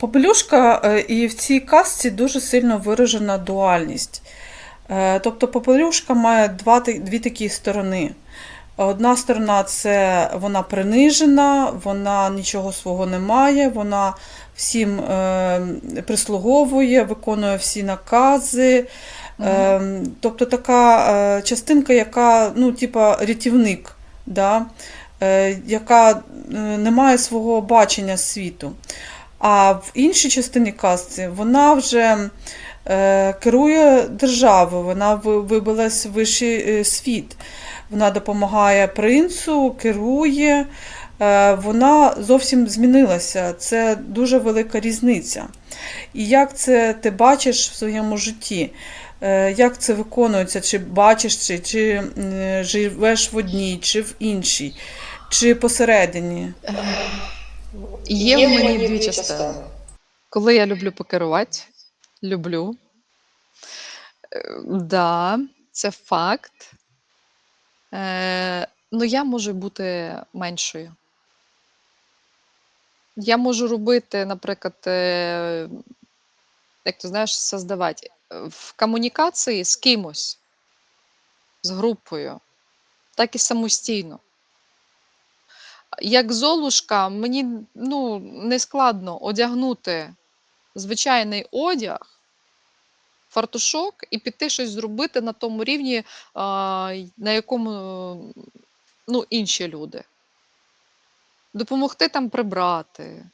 Попелюшка е, і в цій казці дуже сильно виражена дуальність. Е, Тобто попелюшка має два, дві такі сторони. Одна сторона це вона принижена, вона нічого свого не має, вона всім е, прислуговує, виконує всі накази. Е, тобто така частинка, яка, ну, типа рятівник, да? яка не має свого бачення світу. А в іншій частині казці вона вже е, керує державою, вона ви- вибилась в вищий е, світ. Вона допомагає принцу, керує. Е, вона зовсім змінилася. Це дуже велика різниця. І як це ти бачиш в своєму житті? Як це виконується? Чи бачиш, чи, чи живеш в одній, чи в іншій, чи посередині? Є в мені дві частини. Коли я люблю покерувати, люблю. Е, Да, це факт. Е, ну, я можу бути меншою. Я можу робити, наприклад, е, як ти знаєш, создавати е, в комунікації з кимось, з групою, так і самостійно. Як Золушка, мені ну, не складно одягнути звичайний одяг, фартушок і піти щось зробити на тому рівні, на якому ну, інші люди. Допомогти там прибрати,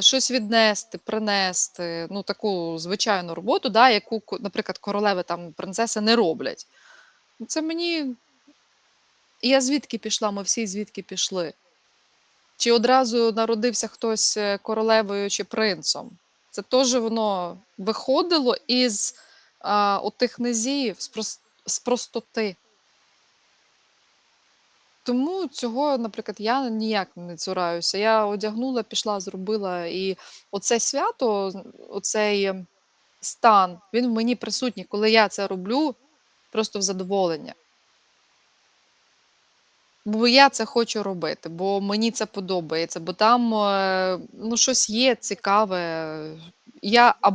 щось віднести, принести, ну, таку звичайну роботу, да, яку, наприклад, королеви там, принцеси не роблять. Це мені. Я звідки пішла? Ми всі звідки пішли? Чи одразу народився хтось е, королевою чи принцом? Це теж воно виходило із а, отих низів, з, прос- з простоти. Тому цього, наприклад, я ніяк не цураюся. Я одягнула, пішла, зробила. І оце свято, оцей ем, стан, він в мені присутній. Коли я це роблю, просто в задоволення. Бо я це хочу робити, бо мені це подобається, бо там е, ну, щось є цікаве. Я